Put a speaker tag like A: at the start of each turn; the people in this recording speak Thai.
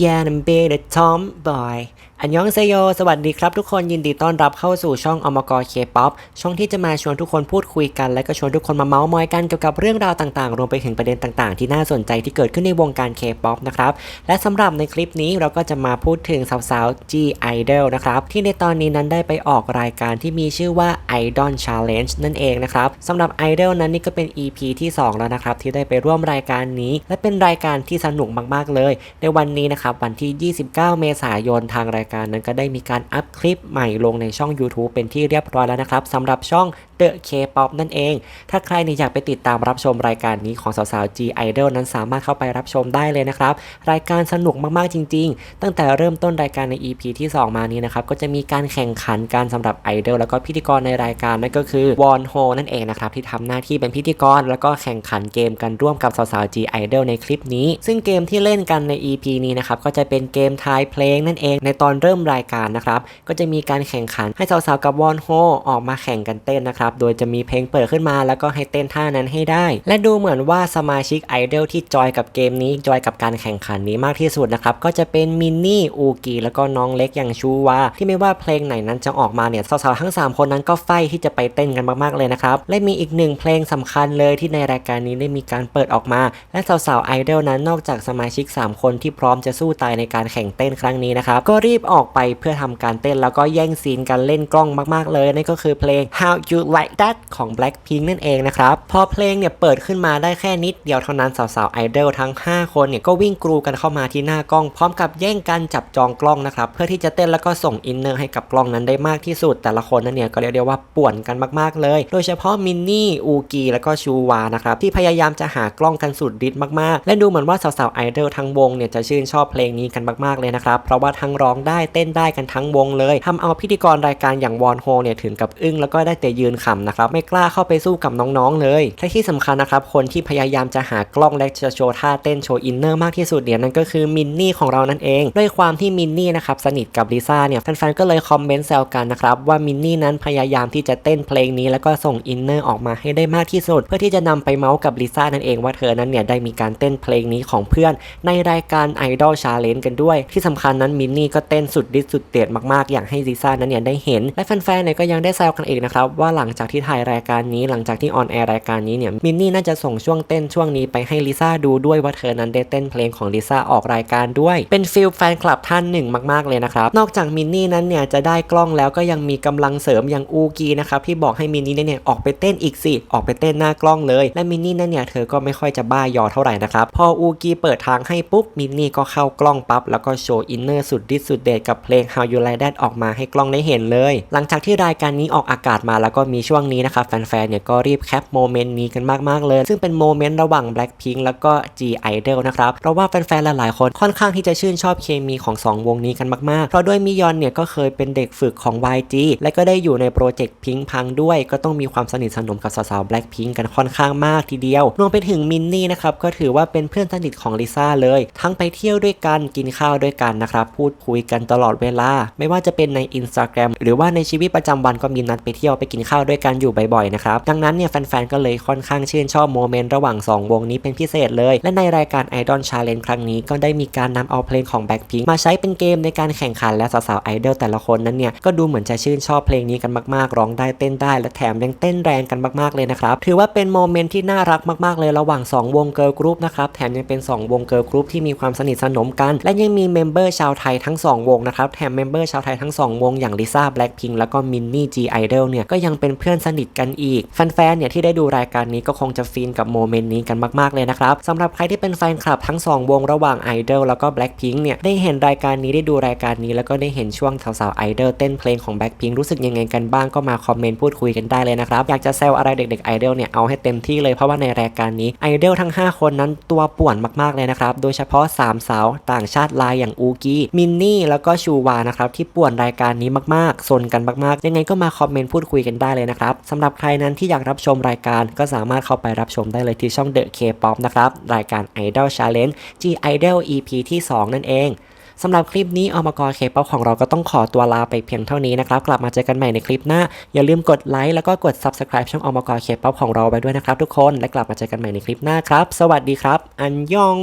A: getting beat at tomboy อันยองเซโย สวัสดีครับทุกคนยินดีต้อนรับเข้าสู่ช่องอมกรเคป๊อปช่องที่จะมาชวนทุกคนพูดคุยกัน และก็ชวนทุกคนมาเมาส์มอยกันเกี่ยวกับเรื่องราวต่างๆ รวมไปถึงประเด็นต่างๆ ที่น่าสนใจที่เกิดขึ้นในวงการเคป๊อปนะครับ และสำหรับในคลิปนี้เราก็จะมาพูดถึงสาวๆ G Idol นะครับ ที่ในตอนนี้นั้นได้ไปออกรายการที่มีชื่อว่า Idol Challenge นั่นเองนะครับสำหรับ Idol นั้นนี่ก็เป็น EP ที่ 2 แล้วนะครับที่ได้ไปร่วมรายการนี้ และเป็นรายการที่สนุกมากๆเลย ในวันนี้นะครับวันที่ 29 เมษายนทางรายการนั้นก็ได้มีการอัพคลิปใหม่ลงในช่อง YouTube เป็นที่เรียบร้อยแล้วนะครับสำหรับช่อง The K-pop นั่นเอง ถ้าใครเนี่ยอยากไปติดตามรับชมรายการนี้ของสาวๆ G Idol นั้นสามารถเข้าไปรับชมได้เลยนะครับ รายการสนุกมากๆจริง ๆ ตั้งแต่เริ่มต้นรายการใน EP ที่ 2 มานี้นะครับ ก็จะมีการแข่งขันการสำหรับไอดอลแล้วก็พิธีกรในรายการนั่นก็คือวอนโฮนั่นเองนะครับที่ทำหน้าที่เป็นพิธีกร แล้วก็แข่งขันเกมกันร่วมกับสาวๆ G Idol ในคลิปนี้ ซึ่งเกมที่เล่นกันใน EP นี้นะครับก็จะเป็นเกมทายเพลงนั่นเอง ในตอนเริ่มรายการนะครับก็จะมีการแข่งขันให้สาวๆกับวอนโฮออกมาแข่งกันเต้นนะครับโดยจะมีเพลงเปิดขึ้นมาแล้วก็ให้เต้นท่านั้นให้ได้ และดูเหมือนว่าสมาชิกไอดอลที่จอยกับเกมนี้จอยกับการแข่งขันนี้มากที่สุดนะครับก็จะเป็นมินนี่อูกีแล้วก็น้องเล็กอย่างชูวาที่ไม่ว่าเพลงไหนนั้นจะออกมาเนี่ยสาวๆทั้ง 3 คนนั้นก็ไฟที่จะไปเต้นกันมากๆเลยนะครับและมีอีกหนึ่งเพลงสำคัญเลยที่ในรายการนี้ได้มีการเปิดออกมา และสาวๆไอดอลนั้นนอกจากสมาชิก 3 คนที่พร้อมจะสู้ตายในการแข่งเต้นครั้งนี้นะครับก็รีบออกไปเพื่อทำการเต้นแล้วก็แย่งซีนกันเล่นกล้องมากๆเลยนั่นก็คือเพลง How You Like That ของ Blackpink นั่นเองนะครับ พอเพลงเนี่ยเปิดขึ้นมาได้แค่นิดเดียวเท่านั้นสาวๆไอดอลทั้ง 5 คนเนี่ยก็วิ่งกรูกันเข้ามาที่หน้ากล้อง พร้อมกับแย่งกันจับจองกล้องนะครับเพื่อที่จะเต้นแล้วก็ส่งอินเนอร์ให้กับกล้องนั้นได้มากที่สุด แต่ละคนนั้นเนี่ยก็เรียกได้ว่าป่วนกันมากๆเลย โดยเฉพาะมินนี่อูกีแล้วก็ชูวานะครับที่พยายามจะหากล้องกันสุดฤทธิ์มากๆ และดูเหมือนว่าสาวๆไอดอลทั้งวงเนี่ยจะชื่นชอบเพลงนี้กันมากๆเลยนะครับเพราะว่าทั้งร้องได้เต้นได้กันทั้งวงเลยทำเอาพิธีกรรายการอย่างวอนโฮเนี่ยถึงกับอึ้งแล้วก็ได้แต่ยืนขำนะครับไม่กล้าเข้าไปสู้กับน้องๆเลยและที่สำคัญนะครับคนที่พยายามจะหากล้องและจะโชว์ท่าเต้นโชว์อินเนอร์มากที่สุดเนี่ยนั่นก็คือมินนี่ของเรานั่นเอง ด้วยความที่มินนี่นะครับสนิทกับลิซ่าเนี่ยแฟนๆก็เลยคอมเมนต์แซวกันนะครับว่ามินนี่นั้นพยายามที่จะเต้นเพลงนี้แล้วก็ส่งอินเนอร์ออกมาให้ได้มากที่สุด เพื่อที่จะนำไปเมาส์กับลิซ่านั่นเองว่าเธอนั้นเนี่ยได้มีการเต้นเพลงนี้ของเพื่อน ในรายการ Idol Challenge กันด้วย ที่สำคัญนั้นมินนี่ก็เต้นสุดฤทธิ์สุดเด็ดมากๆ อย่างให้ลิซ่านั้นเนี่ยได้เห็น และแฟนๆเนี่ยก็ยังได้แซวกันเองนะครับว่าหลังจากที่ถ่ายรายการนี้หลังจากที่ออนแอร์รายการนี้เนี่ยมินนี่น่าจะส่งช่วงเต้นช่วงนี้ไปให้ลิซ่าดูด้วยว่าเธอนั้นได้เต้นเพลงของลิซ่าออกรายการด้วย เป็นฟิลแฟนคลับท่านหนึ่งมากๆเลยนะครับนอกจากมินนี่นั้นเนี่ยจะได้กล้องแล้วก็ยังมีกำลังเสริมอย่างอูกีนะครับที่บอกให้มินนี่เนี่ยออกไปเต้นอีกสิออกไปเต้นหน้ากล้องเลย และมินนี่นั้นเนี่ยเธอก็ไม่ค่อยจะบ้ายอเท่าไหร่นะครับพออูกีเปิดทางให้ปุ๊บมินนี่ก็เข้ากล้องปั๊บแล้วก็โชว์อินเนอร์สุดดิสุดเดดกับเพลง How You Like That ออกมาให้กล้องได้เห็นเลย หลังจากที่รายการนี้ออกอากาศมาแล้วก็มีช่วงนี้นะครับแฟนๆเนี่ยก็รีบแคปโมเมนต์นี้กันมากๆเลย ซึ่งเป็นโมเมนต์ระหว่าง Blackpink แล้วก็ G Idol นะครับเพราะว่าแฟนๆหลายๆคนค่อนข้างที่จะชื่นชอบเคมีของ 2 วงนี้กันมากๆ เพราะด้วยมิยอนเนี่ยก็เคยเป็นเด็กฝึกของ YG และก็ได้อยู่ในโปรเจกต์พิงพังด้วย ก็ต้องมีความสนิทสนมกับสาวๆ Blackpink กันค่อนข้างมากทีเดียวรวมไปถึงมินนี่นะครับก็ถือว่าเป็นเพื่อนสนิทของลิซ่าเลย ทั้งไปเที่ยวด้วยกันกินข้าวด้วยกันนะครับพูดคุยกันตลอดเวลา ไม่ว่าจะเป็นใน Instagram หรือว่าในชีวิตประจำวันก็มีนัดไปเที่ยวไปกินข้าวด้วยกันอยู่บ่อยๆนะครับดังนั้นเนี่ยแฟนๆก็เลยค่อนข้างชื่นชอบโมเมนต์ระหว่าง 2 วงนี้เป็นพิเศษเลย และในรายการ Idol Challenge ครั้งนี้ก็ได้มีการนำเอาเพลงของ Blackpink มาใช้เป็นเกมในการแข่งขันและสาวๆไอดอลแต่ละคนนั้นเนี่ยก็ดูเหมือนจะชื่นชอบเพลงนี้กันมากๆร้องได้เต้นได้ และแถมยังเต้นแรงกันมากๆเลยนะครับถือว่าเป็นโมเมนต์ที่น่ารักมากๆเลยระหว่าง 2 วงเกิร์ลกรุ๊ปนะครับแถมยังเป็น 2 วงเกิร์ลกรุ๊ปที่มีความสนิทสนมกัน และยังมีเมมเบอร์ชาวไทยทั้ง2วงนะครับแถมเมมเบอร์ชาวไทยทั้ง 2 วงอย่างลิซ่าแบล็คพิงแล้วก็มินนี่จีไอดอลเนี่ยก็ยังเป็นเพื่อนสนิทกันอีก แฟนๆเนี่ยที่ได้ดูรายการนี้ก็คงจะฟินกับโมเมนต์นี้กันมากๆเลยนะครับสำหรับใครที่เป็นแฟนคลับทั้ง 2 วงระหว่างไอดอลแล้วก็แบล็คพิงเนี่ยได้เห็นรายการนี้ได้ดูรายการนี้แล้วก็ได้เห็นช่วงสาวๆไอดอลเต้นเพลงของแบล็คพิงรู้สึกยังไงกันบ้างก็มาคอมเมนต์พูดคุยกันได้เลยนะครับอยากจะแซวอะไรเด็กๆไอดอลเนี่ยเอาให้เต็มที่เลยเพราะว่าในรายการนี้ไอดอลทั้ง 5 คนนั้นตัวป่วนมากๆเลยนะครับโดยเฉพาะ3สาวต่างชาติลายอย่างอูกีมินนี่แล้วก็ชูวานะครับที่ป่วนรายการนี้มากๆซนกันมากๆ ยังไงก็มาคอมเมนต์พูดคุยกันได้เลยนะครับสำหรับใครนั้นที่อยากรับชมรายการก็สามารถเข้าไปรับชมได้เลยที่ช่อง The K-pop นะครับรายการ Idol Challenge G Idol EP ที่ 2 นั่นเองสำหรับคลิปนี้อมกรเคป๊อปของเราก็ต้องขอตัวลาไปเพียงเท่านี้นะครับ กลับมาเจอกันใหม่ในคลิปหน้า อย่าลืมกดไลค์แล้วก็กด Subscribe ช่องอมกรเคป๊อปของเราไปด้วยนะครับทุกคนและกลับมาเจอกันใหม่ในคลิปหน้าครับ สวัสดีครับ อันยอง